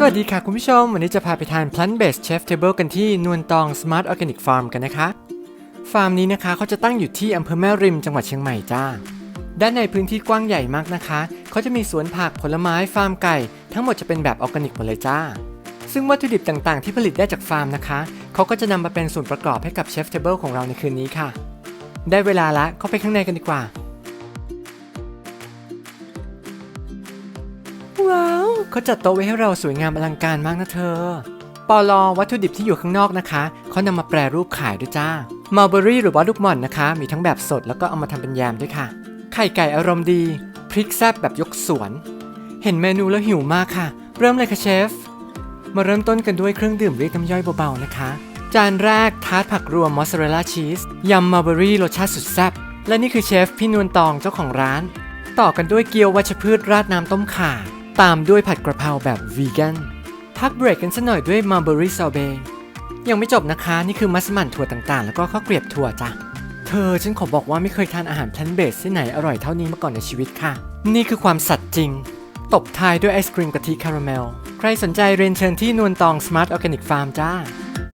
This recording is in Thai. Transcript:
สวัสดีค่ะคุณผู้ชม วันนี้จะพาไปทาน Plant Based Chef Table กันที่นวลตอง Smart Organic Farm กันนะคะ ฟาร์มนี้นะคะเขาจะตั้งอยู่ที่อำเภอแม่ริมจังหวัดเชียงใหม่จ้า ด้านในพื้นที่กว้างใหญ่มากนะคะ เขาจะมีสวนผักผลไม้ฟาร์มไก่ ทั้งหมดจะเป็นแบบออร์แกนิกหมดเลยจ้า ซึ่งวัตถุดิบต่างๆ ที่ผลิตได้จากฟาร์มนะคะเขาก็จะนำมาเป็นส่วนประกอบให้กับเชฟเทเบิลของเราในคืนนี้ค่ะ ได้เวลาละเข้าไปข้างในกันดีกว่าว้าว เขาจัดโต๊ะไว้ให้เราสวยงามอลังการมากนะเธอปอลอวัตถุดิบที่อยู่ข้างนอกนะคะ เขานำมาแปรรูปขายด้วยจ้ามัลเบอรี่หรือว่าลูกหม่อนนะคะ มีทั้งแบบสดแล้วก็เอามาทำเป็นแยมด้วยค่ะ ไข่ไก่อารมณ์ดี พริกแซบแบบยกสวน เห็นเมนูแล้วหิวมากค่ะ เริ่มเลยค่ะเชฟ มาเริ่มต้นกันด้วยเครื่องดื่มเรียกน้ำย่อยเบาๆนะคะ จานแรกทาร์ตผักรวมมอสซาเรลล่าชีสยำมัลเบอรี่รสชาติสุดแซ่บ และนี่คือเชฟพี่นวลตองเจ้าของร้าน ต่อกันด้วยเกี๊ยววัชพืชราดน้ำต้มข่า ตามด้วยผัดกระเพราแบบวีแกนพักเบรกกันสักหน่อยด้วยมาร์เบอรี่ซอเบยังไม่จบนะคะ นี่คือมัสมั่นถั่วต่างๆ แล้วก็ข้าวเกรียบถั่วจ้ะเธอฉันขอบอกว่าไม่เคยทานอาหารแพลนเบสที่ไหนอร่อยเท่านี้มาก่อนในชีวิตค่ะ นี่คือความสัตย์จริง ตบท้ายด้วยไอศกรีมกะทิคาราเมล ใครสนใจเรียนเชิญที่นวลตองสมาร์ทออร์แกนิกฟาร์มจ้า